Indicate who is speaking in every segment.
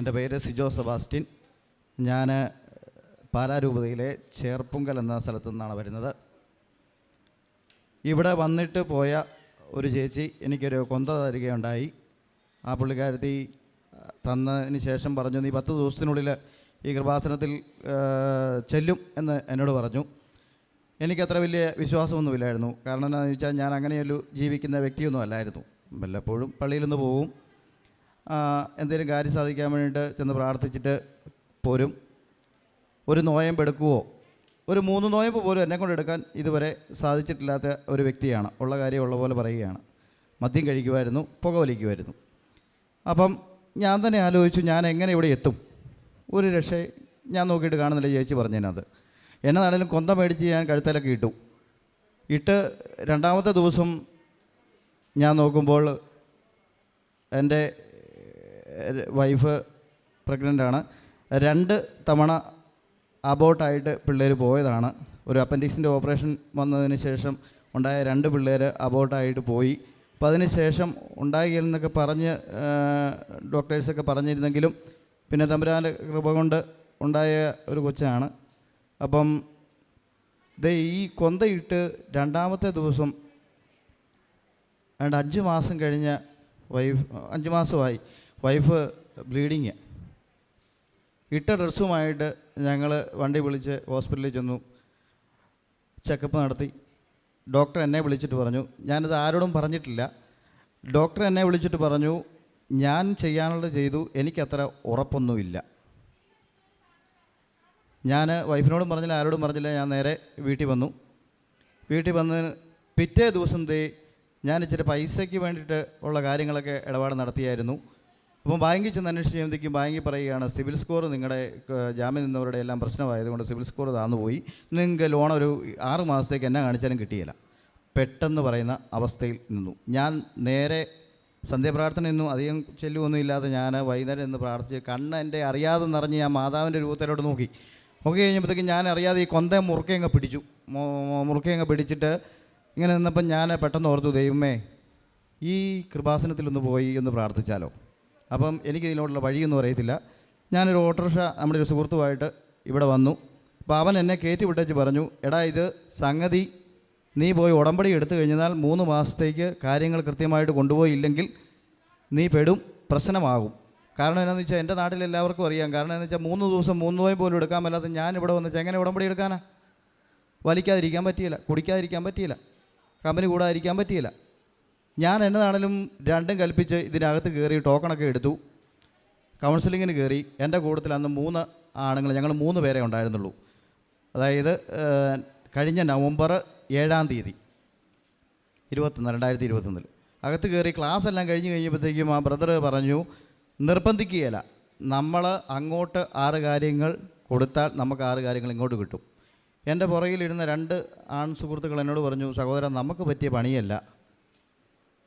Speaker 1: എന്റെ പേര് സിജോ സെബാസ്റ്റ്യൻ. ഞാൻ പാലാരൂപതയിലെ ചേർപ്പുങ്കൽ എന്ന സ്ഥലത്തു നിന്നാണ് വരുന്നത്. ഇവിടെ വന്നിട്ട് പോയ ഒരു ചേച്ചി എനിക്കൊരു കൊന്ത തരികയുണ്ടായി. ആ പുള്ളിക്കാരത്തി തന്നതിന് ശേഷം പറഞ്ഞു നീ പത്ത് ദിവസത്തിനുള്ളിൽ ഈ കൃപാസനത്തിൽ ചെല്ലും എന്ന് എന്നോട് പറഞ്ഞു. എനിക്കത്ര വലിയ വിശ്വാസമൊന്നുമില്ലായിരുന്നു. കാരണം എന്താണെന്ന് വെച്ചാൽ ഞാൻ അങ്ങനെയൊരു ജീവിക്കുന്ന വ്യക്തിയൊന്നും അല്ലായിരുന്നു. വല്ലപ്പോഴും പള്ളിയിലൊന്ന് പോവും എന്തെങ്കിലും കാര്യം സാധിക്കാൻ വേണ്ടിയിട്ട് ചെന്ന് പ്രാർത്ഥിച്ചിട്ട് പോരും. ഒരു നോയമ്പ് എടുക്കുവോ? ഒരു മൂന്ന് നോയമ്പ് പോലും എന്നെ കൊണ്ട് എടുക്കാൻ ഇതുവരെ സാധിച്ചിട്ടില്ലാത്ത ഒരു വ്യക്തിയാണ്. ഉള്ള കാര്യം ഉള്ള പോലെ പറയുകയാണ്. മദ്യം കഴിക്കുമായിരുന്നു പുക വലിക്കുമായിരുന്നു. അപ്പം ഞാൻ തന്നെ ആലോചിച്ചു ഞാൻ എങ്ങനെ ഇവിടെ എത്തും? ഒരു രക്ഷ ഞാൻ നോക്കിയിട്ട് കാണുന്നില്ല ചേച്ചി പറഞ്ഞതിനകത്ത്. എന്നതാണേലും കൊന്ത മേടിച്ച് ഞാൻ കഴുത്തലൊക്കെ ഇട്ടു. ഇട്ട് രണ്ടാമത്തെ ദിവസം ഞാൻ നോക്കുമ്പോൾ എന്റെ വൈഫ് പ്രഗ്നന്റ് ആണ്. രണ്ട് തവണ അബോട്ടായിട്ട് പിള്ളേർ പോയതാണ്. ഒരു അപ്പൻഡിക്സിന്റെ ഓപ്പറേഷൻ വന്നതിന് ശേഷം ഉണ്ടായ രണ്ട് പിള്ളേർ അബോട്ടായിട്ട് പോയി. അപ്പം അതിന് ശേഷം ഉണ്ടായി എന്നൊക്കെ പറഞ്ഞ് ഡോക്ടേഴ്സൊക്കെ പറഞ്ഞിരുന്നെങ്കിലും പിന്നെ തമ്പുരാന്റെ കൃപ കൊണ്ട് ഉണ്ടായ ഒരു കൊച്ചാണ്. അപ്പം ദേ ഈ കൊന്തയിട്ട് രണ്ടാമത്തെ ദിവസം രണ്ട് അഞ്ച് മാസം കഴിഞ്ഞ വൈഫ് അഞ്ച് മാസമായി. Wife bleeding. ഇട്ട ഡ്രസ്സുമായിട്ട് ഞങ്ങൾ വണ്ടി വിളിച്ച് ഹോസ്പിറ്റലിൽ ചെന്നു. ചെക്കപ്പ് നടത്തി. ഡോക്ടർ എന്നെ വിളിച്ചിട്ട് പറഞ്ഞു. ഞാനിത് ആരോടും പറഞ്ഞിട്ടില്ല. ഡോക്ടർ എന്നെ വിളിച്ചിട്ട് പറഞ്ഞു ഞാൻ ചെയ്യാനുള്ളത് ചെയ്തു. എനിക്കത്ര ഉറപ്പൊന്നുമില്ല. ഞാൻ വൈഫിനോടും പറഞ്ഞില്ല ആരോടും പറഞ്ഞില്ല. ഞാൻ നേരെ വീട്ടിൽ വന്നു. വീട്ടിൽ വന്ന് പിറ്റേ ദിവസം തേ ഞാൻ ഇച്ചിരി പൈസയ്ക്ക് വേണ്ടിയിട്ട് ഉള്ള കാര്യങ്ങളൊക്കെ ഇടപാട് നടത്തിയായിരുന്നു. അപ്പം ബാങ്കിൽ ചെന്ന് അന്വേഷിച്ച് ചെയ്യുമ്പോഴത്തേക്കും ബാങ്കിൽ പറയുകയാണ് സിവിൽ സ്കോർ നിങ്ങളുടെ ജാമ്യം നിന്നവരുടെ എല്ലാം പ്രശ്നമായതുകൊണ്ട് സിവിൽ സ്കോർ താന്നു പോയി. നിങ്ങൾക്ക് ലോൺ ഒരു ആറ് മാസത്തേക്ക് എന്നെ കാണിച്ചാലും കിട്ടിയില്ല. പെട്ടെന്ന് പറയുന്ന അവസ്ഥയിൽ നിന്നു. ഞാൻ നേരെ സന്ധ്യാപ്രാർത്ഥനയൊന്നും അധികം ചെല്ലുമൊന്നും ഇല്ലാതെ ഞാൻ വൈകുന്നേരം എന്ന് പ്രാർത്ഥിച്ച് കണ്ണ് എന്റെ അറിയാതെ നിറഞ്ഞ് ഞാൻ മാതാവിന്റെ രൂപത്തിലോട്ട് നോക്കി. നോക്കി കഴിഞ്ഞപ്പോഴത്തേക്കും ഞാൻ അറിയാതെ ഈ കൊന്ത മുറുക്കയങ്ങ് പിടിച്ചു. മുറുക്കയങ്ങ് പിടിച്ചിട്ട് ഇങ്ങനെ നിന്നപ്പം ഞാൻ പെട്ടെന്ന് ഓർത്തു ദൈവമേ ഈ കൃപാസനത്തിലൊന്ന് പോയി എന്ന് പ്രാർത്ഥിച്ചാലോ? അപ്പം എനിക്ക് ഇതിനോടുള്ള വഴിയൊന്നും അറിയത്തില്ല. ഞാനൊരു ഓട്ടോറിക്ഷ നമ്മുടെ ഒരു സുഹൃത്തുമായിട്ട് ഇവിടെ വന്നു. അപ്പോൾ അവൻ എന്നെ കയറ്റി വിട്ടേച്ച് പറഞ്ഞു എടാ ഇത് സംഗതി നീ പോയി ഉടമ്പടി എടുത്തു കഴിഞ്ഞാൽ മൂന്ന് മാസത്തേക്ക് കാര്യങ്ങൾ കൃത്യമായിട്ട് കൊണ്ടുപോയില്ലെങ്കിൽ നീ പെടും പ്രശ്നമാകും. കാരണം എന്താണെന്ന് വെച്ചാൽ എന്റെ നാട്ടിൽ എല്ലാവർക്കും അറിയാം. കാരണം എന്താണെന്ന് വെച്ചാൽ മൂന്ന് ദിവസം മൂന്ന് പോയി പോലും എടുക്കാൻ മേലാത്ത ഞാൻ ഇവിടെ വന്നിട്ട് എങ്ങനെ ഉടമ്പടി എടുക്കാനാ? വലിക്കാതിരിക്കാൻ പറ്റിയില്ല കുടിക്കാതിരിക്കാൻ പറ്റിയില്ല കമ്പനി കൂടാതിരിക്കാൻ പറ്റിയില്ല. ഞാൻ എന്നതാണേലും രണ്ടും കൽപ്പിച്ച് ഇതിനകത്ത് കയറി ടോക്കണൊക്കെ എടുത്തു. കൗൺസിലിങ്ങിന് കയറി എന്റെ കൂട്ടത്തിൽ അന്ന് മൂന്ന് ആണുങ്ങൾ ഞങ്ങൾ മൂന്ന് പേരെ ഉണ്ടായിരുന്നുള്ളൂ. അതായത് കഴിഞ്ഞ നവംബർ ഏഴാം തീയതി ഇരുപത്തൊന്ന് രണ്ടായിരത്തി ഇരുപത്തൊന്നിൽ അകത്ത് കയറി ക്ലാസ് എല്ലാം കഴിഞ്ഞ് കഴിഞ്ഞപ്പോഴത്തേക്കും ആ ബ്രദർ പറഞ്ഞു നിർബന്ധിക്കുകയില്ല. നമ്മൾ അങ്ങോട്ട് ആറ് കാര്യങ്ങൾ കൊടുത്താൽ നമുക്ക് ആറ് കാര്യങ്ങൾ ഇങ്ങോട്ട് കിട്ടും. എന്റെ പുറകിലിരുന്ന രണ്ട് ആൺ സുഹൃത്തുക്കൾ എന്നോട് പറഞ്ഞു സഹോദരൻ നമുക്ക് പറ്റിയ പണിയല്ല.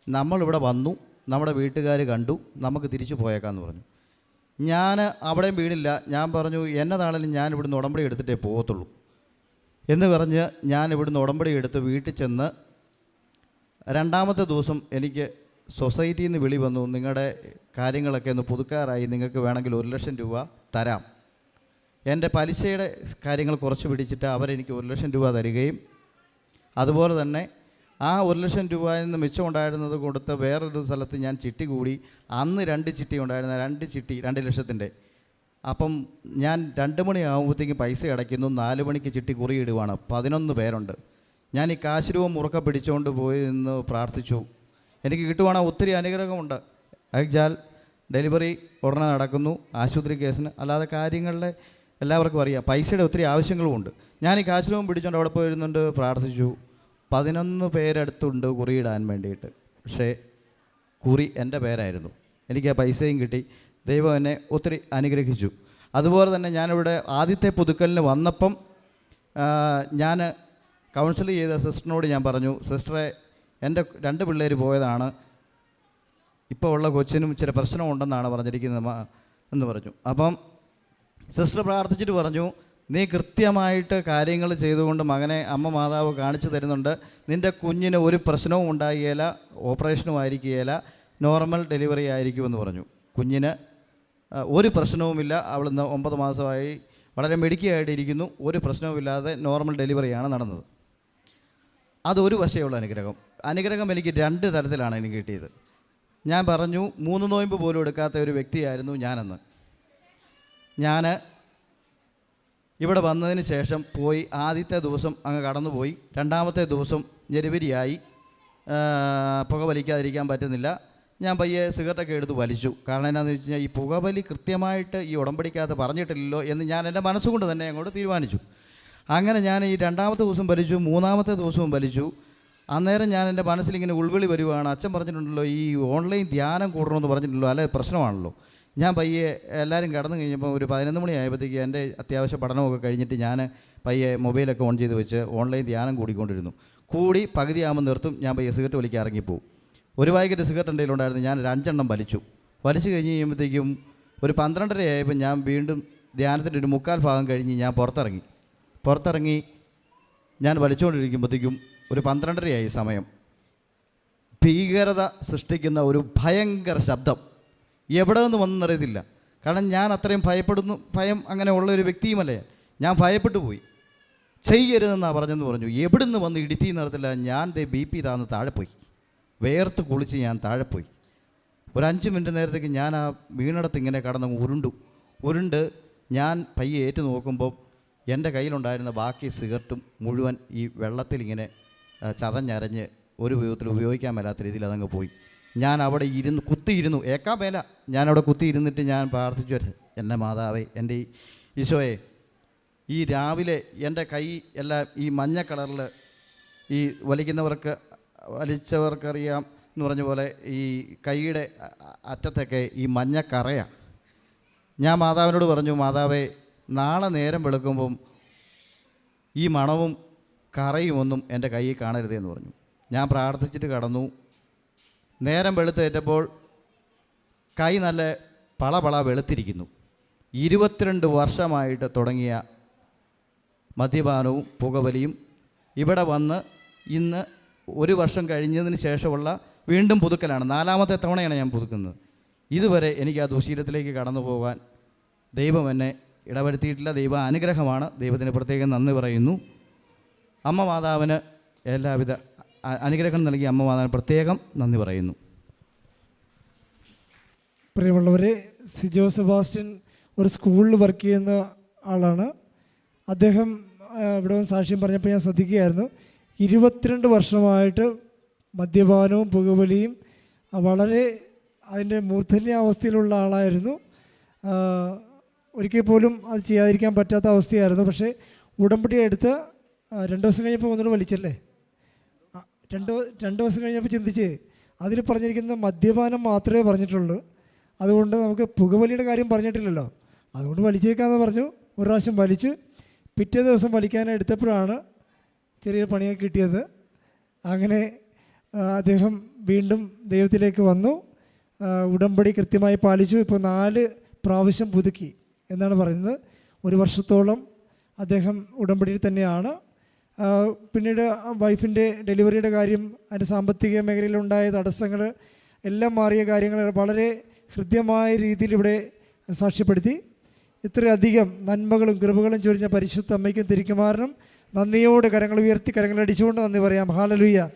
Speaker 1: നമ്മളിവിടെ വന്നു നമ്മുടെ വീട്ടുകാർ കണ്ടു നമുക്ക് തിരിച്ചു പോയേക്കാന്ന് പറഞ്ഞു. ഞാൻ അവിടെയും വീണില്ല. ഞാൻ പറഞ്ഞു എന്നതാണെങ്കിലും ഞാൻ ഇവിടുന്ന് ഉടമ്പടി എടുത്തിട്ടേ പോകത്തുള്ളൂ. എന്ന് പറഞ്ഞ് ഞാൻ ഇവിടുന്ന് ഉടമ്പടി എടുത്ത് വീട്ടിൽ ചെന്ന് രണ്ടാമത്തെ ദിവസം എനിക്ക് സൊസൈറ്റിയിൽ നിന്ന് വിളി വന്നു നിങ്ങളുടെ കാര്യങ്ങളൊക്കെ ഒന്ന് പുതുക്കാറായി നിങ്ങൾക്ക് വേണമെങ്കിൽ ഒരു ലക്ഷം രൂപ തരാം. എന്റെ പലിശയുടെ കാര്യങ്ങൾ കുറച്ച് പിടിച്ചിട്ട് അവരെനിക്ക് ഒരു ലക്ഷം രൂപ തരികയും അതുപോലെ തന്നെ ആ ഒരു ലക്ഷം രൂപയിൽ നിന്ന് മിച്ചമുണ്ടായിരുന്നത് കൊടുത്ത് വേറൊരു സ്ഥലത്ത് ഞാൻ ചിട്ടി കൂടി. അന്ന് രണ്ട് ചിട്ടി ഉണ്ടായിരുന്ന രണ്ട് ചിട്ടി രണ്ട് ലക്ഷത്തിന്റെ. അപ്പം ഞാൻ രണ്ട് മണിയാകുമ്പോഴത്തേക്കും പൈസ അടയ്ക്കുന്നു. നാല് മണിക്ക് ചിട്ടി കുറിയിടുവാണ്. പതിനൊന്ന് പേരുണ്ട്. ഞാൻ ഈ കാശ് രൂപ മുറുക്ക പിടിച്ചുകൊണ്ട് പോയി നിന്ന് പ്രാർത്ഥിച്ചു. എനിക്ക് കിട്ടുവാണെങ്കിൽ ഒത്തിരി അനുഗ്രഹമുണ്ട്. അയച്ചാൽ ഡെലിവറി ഉടനെ നടക്കുന്നു. ആശുപത്രി കേസിന്. അല്ലാതെ കാര്യങ്ങളിലെ എല്ലാവർക്കും അറിയാം. പൈസയുടെ ഒത്തിരി ആവശ്യങ്ങളുമുണ്ട്. ഞാൻ ഈ കാശ് രൂപം പിടിച്ചുകൊണ്ട് അവിടെ പോയിരുന്നുണ്ട് പ്രാർത്ഥിച്ചു. പതിനൊന്ന് പേരെടുത്തുണ്ട് കുറിയിടാൻ വേണ്ടിയിട്ട്. പക്ഷേ കുറി എന്റെ പേരായിരുന്നു. എനിക്ക് ആ പൈസയും കിട്ടി. ദൈവം എന്നെ ഒത്തിരി അനുഗ്രഹിച്ചു. അതുപോലെ തന്നെ ഞാനിവിടെ ആദ്യത്തെ പുതുക്കലിന് വന്നപ്പം ഞാൻ കൗൺസിൽ ചെയ്ത സിസ്റ്ററിനോട് ഞാൻ പറഞ്ഞു സിസ്റ്ററെ എന്റെ രണ്ട് പിള്ളേർ പോയതാണ്. ഇപ്പോൾ ഉള്ള കൊച്ചിനും ചില പ്രശ്നമുണ്ടെന്നാണ് പറഞ്ഞിരിക്കുന്നത് എന്ന് പറഞ്ഞു. അപ്പം സിസ്റ്റർ പ്രാർത്ഥിച്ചിട്ട് പറഞ്ഞു നീ കൃത്യമായിട്ട് കാര്യങ്ങൾ ചെയ്തുകൊണ്ട് മകനെ അമ്മ മാതാവ് കാണിച്ചു തരുന്നുണ്ട്. നിന്റെ കുഞ്ഞിന് ഒരു പ്രശ്നവും ഉണ്ടാകുകയില്ല ഓപ്പറേഷനും ആയിരിക്കുകയില്ല നോർമൽ ഡെലിവറി ആയിരിക്കുമെന്ന് പറഞ്ഞു. കുഞ്ഞിന് ഒരു പ്രശ്നവുമില്ല. അവൾ ഇന്ന് ഒമ്പത് മാസമായി വളരെ മെടുക്കിയായിട്ട് ഇരിക്കുന്നു ഒരു പ്രശ്നവുമില്ലാതെ നോർമൽ ഡെലിവറിയാണ് നടന്നത്. അതൊരു വശയുള്ള അനുഗ്രഹം. അനുഗ്രഹം എനിക്ക് രണ്ട് തരത്തിലാണ് എനിക്ക് കിട്ടിയത്. ഞാൻ പറഞ്ഞു മൂന്ന് നോയമ്പ് പോലും എടുക്കാത്ത ഒരു വ്യക്തിയായിരുന്നു ഞാനെന്ന്. ഞാൻ ഇവിടെ വന്നതിന് ശേഷം പോയി ആദ്യത്തെ ദിവസം അങ്ങ് കടന്നുപോയി. രണ്ടാമത്തെ ദിവസം ജനുവരിയായി പുക പുകവലിക്കാതിരിക്കാൻ പറ്റുന്നില്ല. ഞാൻ പയ്യെ സിഗരറ്റൊക്കെ എടുത്ത് വലിച്ചു. കാരണം എന്നാന്ന് വെച്ച് കഴിഞ്ഞാൽ ഈ പുകവലി കൃത്യമായിട്ട് ഈ ഉടമ്പടിക്കകത്ത് പറഞ്ഞിട്ടില്ലല്ലോ എന്ന് ഞാൻ എന്റെ മനസ്സുകൊണ്ട് തന്നെ അങ്ങോട്ട് തീരുമാനിച്ചു. അങ്ങനെ ഞാൻ ഈ രണ്ടാമത്തെ ദിവസം വലിച്ചു മൂന്നാമത്തെ ദിവസവും വലിച്ചു. അന്നേരം ഞാൻ എന്റെ മനസ്സിലിങ്ങനെ ഉൾവിളി വരുവാണ്. അച്ഛൻ പറഞ്ഞിട്ടുണ്ടല്ലോ ഈ ഓൺലൈൻ ധ്യാനം കൂടണമെന്ന് പറഞ്ഞിട്ടുണ്ടല്ലോ അല്ലെ? പ്രശ്നമാണല്ലോ. ഞാൻ പയ്യെ എല്ലാവരും കിടന്നു കഴിഞ്ഞപ്പോൾ ഒരു പതിനൊന്ന് മണി ആയപ്പോഴത്തേക്ക് എന്റെ അത്യാവശ്യ പഠനമൊക്കെ കഴിഞ്ഞിട്ട് ഞാൻ പയ്യെ മൊബൈലൊക്കെ ഓൺ ചെയ്ത് വെച്ച് ഓൺലൈൻ ധ്യാനം കൂടിക്കൊണ്ടിരുന്നു. കൂടി പകുതിയാകുമ്പോൾ നിർത്തും ഞാൻ പയ്യെ സിഗരറ്റ് വലിക്കാൻ ഇറങ്ങിപ്പോവും. ഒരു പാക്കറ്റ് സിഗരറ്റ് എന്റെ ഉണ്ടായിരുന്നു ഞാൻ ഒരു അഞ്ചെണ്ണം വലിച്ചു. വലിച്ചു കഴിഞ്ഞ് കഴിയുമ്പോഴത്തേക്കും ഒരു പന്ത്രണ്ടര ആയപ്പോൾ ഞാൻ വീണ്ടും ധ്യാനത്തിന്റെ ഒരു മുക്കാൽ ഭാഗം കഴിഞ്ഞ് ഞാൻ പുറത്തിറങ്ങി. പുറത്തിറങ്ങി ഞാൻ വലിച്ചുകൊണ്ടിരിക്കുമ്പോഴത്തേക്കും ഒരു പന്ത്രണ്ടരയായി സമയം. ഭീകരത സൃഷ്ടിക്കുന്ന ഒരു ഭയങ്കര ശബ്ദം. എവിടെ നിന്ന് വന്നെന്നറിയത്തില്ല കാരണം ഞാൻ അത്രയും ഭയപ്പെടുന്നു ഭയം അങ്ങനെ ഉള്ള ഒരു വ്യക്തിയുമല്ല ഞാൻ. ഭയപ്പെട്ടു പോയി. ചെയ്യരുതെന്നാണ് പറഞ്ഞെന്ന് പറഞ്ഞു. എവിടുന്ന് വന്ന് ഇടിത്തി നടത്തില്ല. ഞാൻ ദേ ബി പി താന്ന് താഴെ പോയി. വേർത്ത് കുളിച്ച് ഞാൻ താഴെ പോയി. ഒരു അഞ്ച് മിനിറ്റ് നേരത്തേക്ക് ഞാൻ ആ വീണടത്ത് ഇങ്ങനെ കടന്ന് ഉരുണ്ടു. ഉരുണ്ട് ഞാൻ പയ്യെ ഏറ്റു നോക്കുമ്പോൾ എന്റെ കയ്യിലുണ്ടായിരുന്ന ബാക്കി സിഗരറ്റും മുഴുവൻ ഈ വെള്ളത്തിൽ ഇങ്ങനെ ചതഞ്ഞരഞ്ഞ് ഒരു വിധത്തിൽ ഉപയോഗിക്കാൻ മേലാത്ത രീതിയിൽ അതങ്ങ് പോയി. ഞാൻ അവിടെ ഇരുന്ന് കുത്തിയിരുന്നു. ഏക്കാ മേല ഞാൻ അവിടെ കുത്തിയിരുന്നിട്ട് ഞാൻ പ്രാർത്ഥിച്ചു. എന്റെ മാതാവേ എന്റെ ഈശോയെ ഈ രാവിലെ എന്റെ കൈ എല്ലാം ഈ മഞ്ഞ കളറിൽ ഈ വലിക്കുന്നവർക്ക് വലിച്ചവർക്കറിയാം എന്ന് പറഞ്ഞ പോലെ ഈ കൈയുടെ അറ്റത്തൊക്കെ ഈ മഞ്ഞ കറയാണ് ഞാൻ മാതാവിനോട് പറഞ്ഞു മാതാവേ നാളെ നേരം വെളുക്കുമ്പം ഈ മണവും കറയും ഒന്നും എന്റെ കൈ കാണരുതേ എന്ന് പറഞ്ഞു. ഞാൻ പ്രാർത്ഥിച്ചിട്ട് കടന്നു. നേരം വെളുത്തേറ്റപ്പോൾ കൈ നല്ല പളപള വെളുത്തിരിക്കുന്നു. ഇരുപത്തിരണ്ട് വർഷമായിട്ട് തുടങ്ങിയ മദ്യപാനവും പുകവലിയും ഇവിടെ വന്ന് ഇന്ന് ഒരു വർഷം കഴിഞ്ഞതിന് ശേഷമുള്ള വീണ്ടും പുതുക്കലാണ്. നാലാമത്തെ തവണയാണ് ഞാൻ പുതുക്കുന്നത്. ഇതുവരെ എനിക്ക് ആ ദുശീലത്തിലേക്ക് കടന്നു പോകാൻ ദൈവം എന്നെ ഇടവരുത്തിയിട്ടില്ല. ദൈവ അനുഗ്രഹമാണ്. ദൈവത്തിന് പ്രത്യേകം നന്ദി പറയുന്നു. അമ്മ മാതാവിന് എല്ലാവിധ അനുഗ്രഹം നൽകിയ അമ്മ മാതാവിന് പ്രത്യേകം നന്ദി പറയുന്നു.
Speaker 2: പ്രിയമുള്ളവരെ സിജോ സെബാസ്റ്റ്യൻ ഒരു സ്കൂളിൽ വർക്ക് ചെയ്യുന്ന ആളാണ്. അദ്ദേഹം ഇവിടെ സാക്ഷ്യം പറഞ്ഞപ്പോൾ ഞാൻ ശ്രദ്ധിക്കുകയായിരുന്നു. ഇരുപത്തിരണ്ട് വർഷമായിട്ട് മദ്യപാനവും പുകവലിയും വളരെ അതിന്റെ മൂർധന്യാവസ്ഥയിലുള്ള ആളായിരുന്നു. ഒരിക്കൽ പോലും അത് ചെയ്യാതിരിക്കാൻ പറ്റാത്ത അവസ്ഥയായിരുന്നു. പക്ഷേ ഉടമ്പടി എടുത്ത് രണ്ട് ദിവസം കഴിഞ്ഞപ്പോൾ ഒന്നുകൂടെ വലിച്ചല്ലേ? രണ്ട് രണ്ട് ദിവസം കഴിഞ്ഞപ്പോൾ ചിന്തിച്ച് അതിൽ പറഞ്ഞിരിക്കുന്ന മദ്യപാനം മാത്രമേ പറഞ്ഞിട്ടുള്ളൂ. അതുകൊണ്ട് നമുക്ക് പുകവലിയുടെ കാര്യം പറഞ്ഞിട്ടില്ലല്ലോ. അതുകൊണ്ട് വലിച്ചേക്കാന്ന് പറഞ്ഞു. ഒരു പ്രാവശ്യം വലിച്ചു. പിറ്റേ ദിവസം വലിക്കാനെടുത്തപ്പോഴാണ് ചെറിയൊരു പണിയൊക്കെ കിട്ടിയത്. അങ്ങനെ അദ്ദേഹം വീണ്ടും ദൈവത്തിലേക്ക് വന്നു. ഉടമ്പടി കൃത്യമായി പാലിച്ചു. ഇപ്പോൾ നാല് പ്രാവശ്യം പുതുക്കി എന്നാണ് പറയുന്നത്. ഒരു വർഷത്തോളം അദ്ദേഹം ഉടമ്പടിയിൽ തന്നെയാണ്. പിന്നീട് വൈഫിന്റെ ഡെലിവറിയുടെ കാര്യം അതിന്റെ സാമ്പത്തിക മേഖലയിലുണ്ടായ തടസ്സങ്ങൾ എല്ലാം മാറിയ കാര്യങ്ങൾ വളരെ ഹൃദ്യമായ രീതിയിൽ ഇവിടെ സാക്ഷ്യപ്പെടുത്തി. ഇത്രയധികം നന്മകളും കൃപകളും ചൊരിഞ്ഞ പരിശുദ്ധ അമ്മയ്ക്കും തിരിക്കുമാറിനും നന്ദിയോട് കരങ്ങൾ ഉയർത്തി കരങ്ങൾ അടിച്ചുകൊണ്ട് നന്ദി പറയാം. ഹാലലുയ്യ.